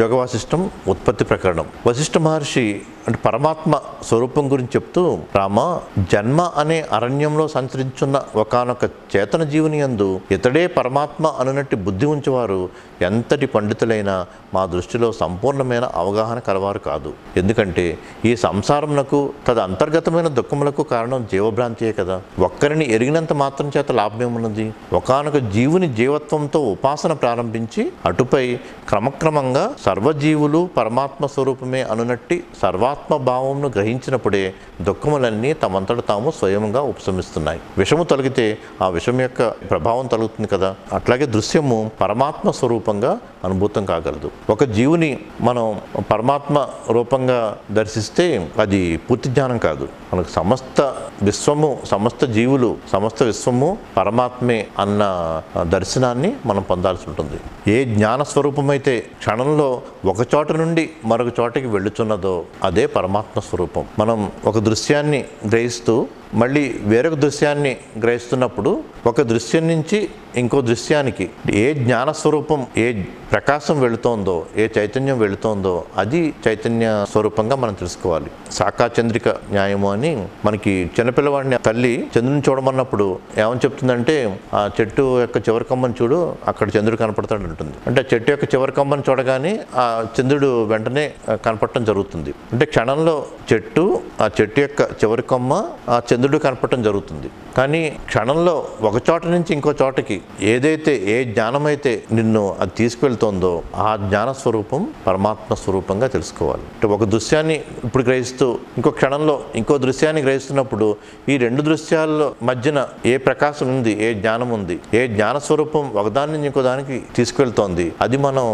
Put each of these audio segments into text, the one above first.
యోగ వాసిష్టం ఉత్పత్తి ప్రకరణం. వశిష్ఠ మహర్షి అంటే పరమాత్మ స్వరూపం గురించి చెప్తూ రామ జన్మ అనే అరణ్యంలో సంచరించున్న ఒకనొక చేతన జీవుని యందు ఇతడే పరమాత్మ అనునట్టి బుద్ధి ఉంచేవారు ఎంతటి పండితులైనా మా దృష్టిలో సంపూర్ణమైన అవగాహన కలవారు కాదు. ఎందుకంటే ఈ సంసారమునకు తద అంతర్గతమైన దుఃఖములకు కారణం జీవభ్రాంతియే కదా. ఒక్కరిని ఎరిగినంత మాత్రం చేత లాభమేమున్నది? ఒకనొక జీవుని జీవత్వంతో ఉపాసన ప్రారంభించి అటుపై క్రమక్రమంగా సర్వజీవులు పరమాత్మ స్వరూపమే అనునట్టి సర్వా భావంను గ్రహించినప్పుడే దుఃఖములన్నీ తమంతట తాము స్వయంగా ఉపశమిస్తున్నాయి. విషము తొలగితే ఆ విషం యొక్క ప్రభావం తొలుగుతుంది కదా. అట్లాగే దృశ్యము పరమాత్మ స్వరూపంగా అనుభూతం కాగలదు. ఒక జీవుని మనం పరమాత్మ రూపంగా దర్శిస్తే అది పూర్తి జ్ఞానం కాదు. మనకు సమస్త విశ్వము సమస్త జీవులు సమస్త విశ్వము పరమాత్మే అన్న దర్శనాన్ని మనం పొందాల్సి ఉంటుంది. ఏ జ్ఞాన స్వరూపమైతే క్షణంలో ఒక చోట నుండి మరొక చోటకి వెళ్ళుచున్నదో అదే పరమాత్మ స్వరూపం. మనం ఒక దృశ్యాన్ని గ్రహిస్తూ మళ్ళీ వేరొక దృశ్యాన్ని గ్రహిస్తున్నప్పుడు ఒక దృశ్యం నుంచి ఇంకో దృశ్యానికి ఏ జ్ఞాన స్వరూపం ఏ ప్రకాశం వెళుతోందో ఏ చైతన్యం వెళుతోందో అది చైతన్య స్వరూపంగా మనం తెలుసుకోవాలి. సాకాచంద్రిక న్యాయము అని మనకి చిన్నపిల్లవాడిని తల్లి చంద్రుని చూడమన్నప్పుడు ఏమని చెప్తుందంటే ఆ చెట్టు యొక్క చివరి కమ్మని చూడు అక్కడ చంద్రుడు కనపడతాడు ఉంటుంది అంటే చెట్టు యొక్క చివరి కమ్మని చూడగానే ఆ చంద్రుడు వెంటనే కనపడటం జరుగుతుంది. అంటే క్షణంలో చెట్టు ఆ చెట్టు యొక్క చివరి కొమ్మ ఆ చంద్రుడు కనపడటం జరుగుతుంది. కానీ క్షణంలో ఒక చోట నుంచి ఇంకో చోటకి ఏదైతే ఏ జ్ఞానమైతే నిన్ను అది తీసుకువెళ్తోందో ఆ జ్ఞాన స్వరూపం పరమాత్మ స్వరూపంగా తెలుసుకోవాలి. అంటే ఒక దృశ్యాన్ని ఇప్పుడు గ్రహిస్తూ ఇంకో క్షణంలో ఇంకో దృశ్యాన్ని గ్రహిస్తున్నప్పుడు ఈ రెండు దృశ్యాల్లో మధ్యన ఏ ప్రకాశం ఉంది ఏ జ్ఞానం ఉంది ఏ జ్ఞాన స్వరూపం ఒకదాని నుంచి ఇంకో దానికి తీసుకెళ్తోంది అది మనం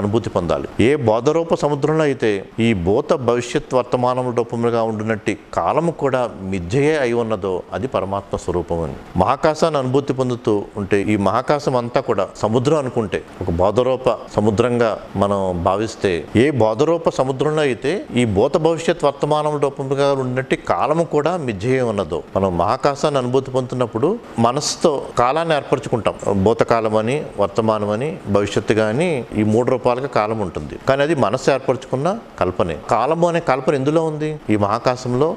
అనుభూతి పొందాలి. ఏ బోధరూప సముద్రంలో అయితే ఈ భూత భవిష్యత్ వర్తమానం రూపములుగా ఉండినట్టు కాలము కూడా మిథ్యయే అయి ఉన్నదో అది పరమాత్మ స్వరూపం అని మహాకాశాన్ని అనుభూతి పొందుతూ ఉంటే ఈ మహాకాశం అంతా కూడా సముద్రం అనుకుంటే ఒక బోధరూప సముద్రంగా మనం భావిస్తే ఏ బోధరూప సముద్రంలో అయితే ఈ భూత భవిష్యత్ వర్తమానం రూపముగా ఉన్నట్టు కాలము కూడా మిథ్యయే ఉన్నదో. మనం మహాకాశాన్ని అనుభూతి పొందుతున్నప్పుడు మనసుతో కాలాన్ని ఏర్పరచుకుంటాం. భూతకాలం అని వర్తమానం అని భవిష్యత్తు కానీ ఈ మూడు రూపాలుగా కాలం ఉంటుంది. కానీ అది మనసు ఏర్పరచుకున్న కల్పనే. కాలము అనే కల్పన ఎందులో ఉంది? ఈ మహాకాశంలో?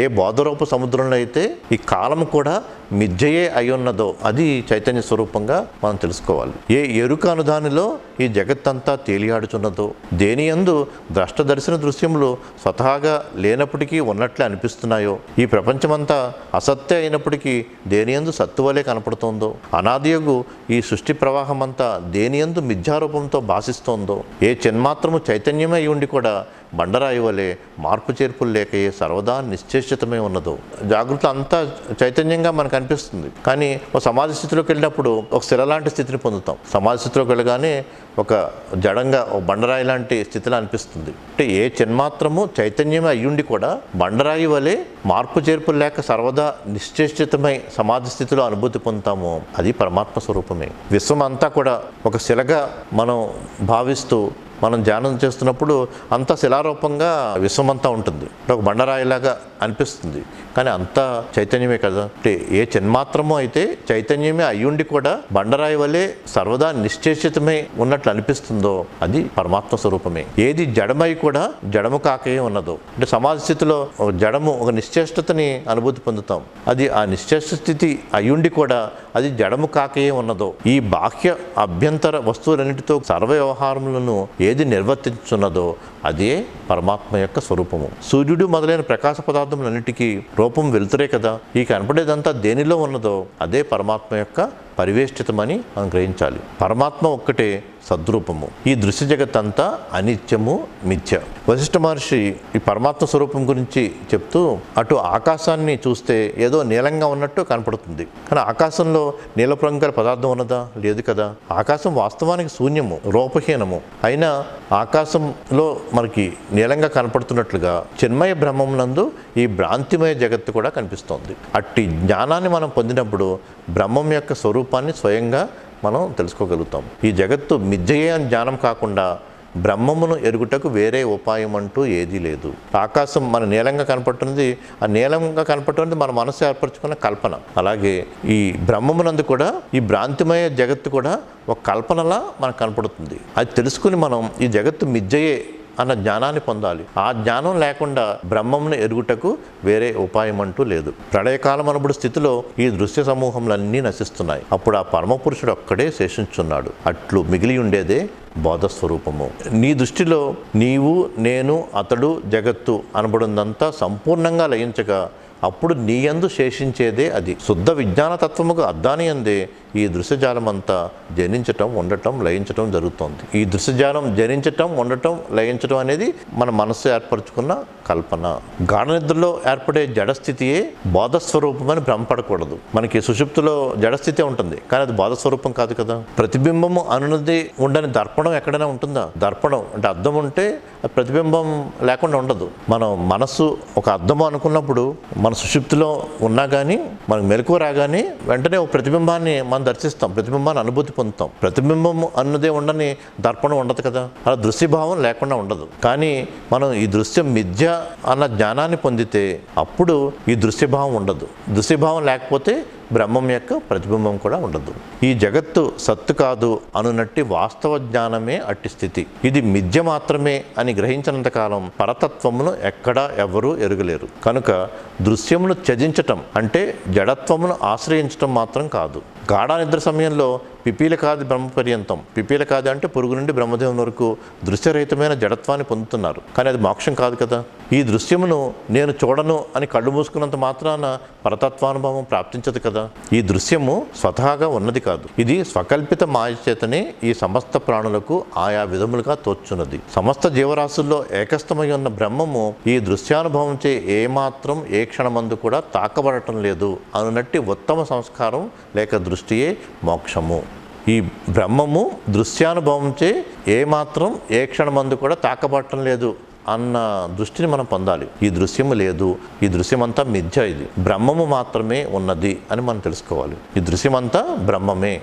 ఏ బోధరూప సముద్రంలో అయితే ఈ కాలం కూడా మిథ్యయే అయ్యున్నదో అది చైతన్య స్వరూపంగా మనం తెలుసుకోవాలి. ఏ ఎరుక అనుదానిలో ఈ జగత్తంతా తేలియాడుచున్నదో దేని యందు ద్రష్ట దర్శన దృశ్యములు స్వతహాగా లేనప్పటికీ ఉన్నట్లే అనిపిస్తున్నాయో ఈ ప్రపంచమంతా అసత్య అయినప్పటికీ దేని యందు సత్తువలే కనపడుతోందో అనాదియగు ఈ సృష్టి ప్రవాహమంతా దేని యందు మిథ్యారూపంతో భాషిస్తోందో ఏ చిన్మాత్రము చైతన్యమే ఉండి కూడా బండరాయి వలె మార్పు చేర్పులు లేకయే సర్వదా నిశ్చేషితమై ఉన్నదో. జాగృతి అంతా చైతన్యంగా మనకు అనిపిస్తుంది. కానీ ఒక సమాజ స్థితిలోకి వెళ్ళినప్పుడు ఒక స్థిర లాంటి స్థితిని పొందుతాం. సమాజ స్థితిలోకి వెళ్ళగానే ఒక జడంగా ఒక బండరాయి లాంటి స్థితిలో అనిపిస్తుంది. అంటే ఏ చిన్మాత్రము చైతన్యమే అయ్యుండి కూడా బండరాయి వలె మార్పు చేర్పులు లేక సర్వదా నిశ్చేషితమై సమాజ స్థితిలో అనుభూతి పొందుతామో అది పరమాత్మ స్వరూపమే. విశ్వం అంతా కూడా ఒక శిలగా మనం భావిస్తూ మనం ధ్యానం చేస్తున్నప్పుడు అంత శిలారూపంగా విశ్వమంతా ఉంటుంది. ఒక బండరాయిలాగా అనిపిస్తుంది. కానీ అంతా చైతన్యమే కదా. అంటే ఏ చిన్మాత్రము అయితే చైతన్యమే అయ్యుండి కూడా బండరాయి వలె సర్వదా నిశ్చేషితమై ఉన్నట్లు అనిపిస్తుందో అది పరమాత్మ స్వరూపమే. ఏది జడమై కూడా జడము కాకే ఉన్నదో. అంటే సమాజ స్థితిలో ఒక జడము ఒక నిశ్చేష్టతని అనుభూతి పొందుతాం. అది ఆ నిశ్చేష్ట స్థితి అయ్యుండి కూడా అది జడము కాకే ఉన్నదో. ఈ బాహ్య అభ్యంతర వస్తువులన్నిటితో సర్వ వ్యవహారములను ఏది నిర్వర్తించున్నదో అదే పరమాత్మ యొక్క స్వరూపము. సూర్యుడు మొదలైన ప్రకాశ పదార్థములన్నిటికీ రూపం వెలుతురే కదా. ఈ కనపడేదంతా దేనిలో ఉన్నదో అదే పరమాత్మ యొక్క పరివేష్టితమని మనం గ్రహించాలి. పరమాత్మ ఒక్కటే సద్రూపము. ఈ దృశ్య జగత్ అంతా అనిత్యము మిథ్య. వశిష్ఠ మహర్షి ఈ పరమాత్మ స్వరూపం గురించి చెప్తూ అటు ఆకాశాన్ని చూస్తే ఏదో నీలంగా ఉన్నట్టు కనపడుతుంది. కానీ ఆకాశంలో నీలపు రంగు పదార్థం ఉన్నదా? లేదు కదా. ఆకాశం వాస్తవానికి శూన్యము రూపహీనము. అయినా ఆకాశంలో మనకి నీలంగా కనపడుతున్నట్లుగా చిన్మయ బ్రహ్మమునందు ఈ భ్రాంతిమయ జగత్తు కూడా కనిపిస్తోంది. అట్టి జ్ఞానాన్ని మనం పొందినప్పుడు బ్రహ్మం యొక్క స్వరూపాన్ని స్వయంగా మనం తెలుసుకోగలుగుతాం. ఈ జగత్తు మిథ్యయే అని జ్ఞానం కాకుండా బ్రహ్మమును ఎరుగుటకు వేరే ఉపాయం అంటూ ఏదీ లేదు. ఆకాశం మన నీలంగా కనపడుతున్నది ఆ నీలంగా కనపడుతున్నది మన మనసు ఏర్పరచుకున్న కల్పన. అలాగే ఈ బ్రహ్మమునందు కూడా ఈ భ్రాంతిమయ జగత్తు కూడా ఒక కల్పనలా మనకు కనపడుతుంది. అది తెలుసుకుని మనం ఈ జగత్తు మిథ్యయే అన్న జ్ఞానాన్ని పొందాలి. ఆ జ్ఞానం లేకుండా బ్రహ్మంను ఎరుగుటకు వేరే ఉపాయం అంటూ లేదు. ప్రళయకాలం అనబడు స్థితిలో ఈ దృశ్య సమూహములన్నీ నశిస్తున్నాయి. అప్పుడు ఆ పరమపురుషుడు ఒక్కడే శేషించున్నాడు. అట్లు మిగిలి ఉండేదే బోధస్వరూపము. నీ దృష్టిలో నీవు నేను అతడు జగత్తు అనబడినంతా సంపూర్ణంగా లయించగా అప్పుడు నీయందు శేషించేదే అది. శుద్ధ విజ్ఞాన తత్వముకు అద్దాని అందే ఈ దృశ్యజాలం అంతా జనించటం ఉండటం లయించటం జరుగుతోంది. ఈ దృశ్యజాలం జనించటం ఉండటం లయించటం అనేది మన మనస్సు ఏర్పరచుకున్న కల్పన. గాఢ నిద్రలో ఏర్పడే జడస్థితియే బోధస్వరూపం అని భ్రమపడకూడదు. మనకి సుషుప్తిలో జడస్థితి ఉంటుంది కానీ అది బోధస్వరూపం కాదు కదా. ప్రతిబింబము అనున్నది ఉండని దర్పణం ఎక్కడైనా ఉంటుందా? దర్పణం అంటే అర్థం ఉంటే ప్రతిబింబం లేకుండా ఉండదు. మనం మనస్సు ఒక అర్థము అనుకున్నప్పుడు మన సుషుప్తిలో ఉన్నా కానీ మనకు మెలకు రాగానే వెంటనే ఒక ప్రతిబింబాన్ని మనం దర్శిస్తాం. ప్రతిబింబాన్ని అనుభూతి పొందుతాం. ప్రతిబింబం అన్నదే ఉండని దర్పణం ఉండదు కదా. అలా దృశ్యభావం లేకుండా ఉండదు. కానీ మనం ఈ దృశ్యం మిథ్య అన్న జ్ఞానాన్ని పొందితే అప్పుడు ఈ దృశ్యభావం ఉండదు. దృశ్యభావం లేకపోతే బ్రహ్మం యొక్క ప్రతిబింబం కూడా ఉండదు. ఈ జగత్తు సత్తు కాదు అనునట్టి వాస్తవ జ్ఞానమే అట్టి స్థితి. ఇది మిథ్య మాత్రమే అని గ్రహించినంత కాలం పరతత్వమును ఎక్కడా ఎవరూ ఎరుగలేరు. కనుక దృశ్యమును త్యజించటం అంటే జడత్వమును ఆశ్రయించటం మాత్రం కాదు. గాఢ నిద్ర సమయంలో పిపీలకాది బ్రహ్మ పర్యంతం పిపీలకాది అంటే పురుగు నుండి బ్రహ్మదేవుని వరకు దృశ్యరహితమైన జడత్వాన్ని పొందుతున్నారు. కానీ అది మోక్షం కాదు కదా. ఈ దృశ్యమును నేను చూడను అని కళ్ళు మూసుకున్నంత మాత్రాన పరతత్వానుభవం ప్రాప్తించదు కదా. ఈ దృశ్యము స్వతహాగా ఉన్నది కాదు. ఇది స్వకల్పిత మాయ చేతనే ఈ సమస్త ప్రాణులకు ఆయా విధములుగా తోచున్నది. సమస్త జీవరాశుల్లో ఏకస్థమై ఉన్న బ్రహ్మము ఈ దృశ్యానుభవంచే ఏమాత్రం ఏ క్షణమందు కూడా తాకబడటం లేదు. అనునట్టి ఉత్తమ సంస్కారం లేక దృష్టియే మోక్షము. ఈ బ్రహ్మము దృశ్యానుభవంచే ఏమాత్రం ఏ క్షణమందు కూడా తాకబట్టం లేదు అన్న దృష్టిని మనం పొందాలి. ఈ దృశ్యము లేదు. ఈ దృశ్యమంతా మిథ్య ఇది. బ్రహ్మము మాత్రమే ఉన్నది అని మనం తెలుసుకోవాలి. ఈ దృశ్యమంతా బ్రహ్మమే.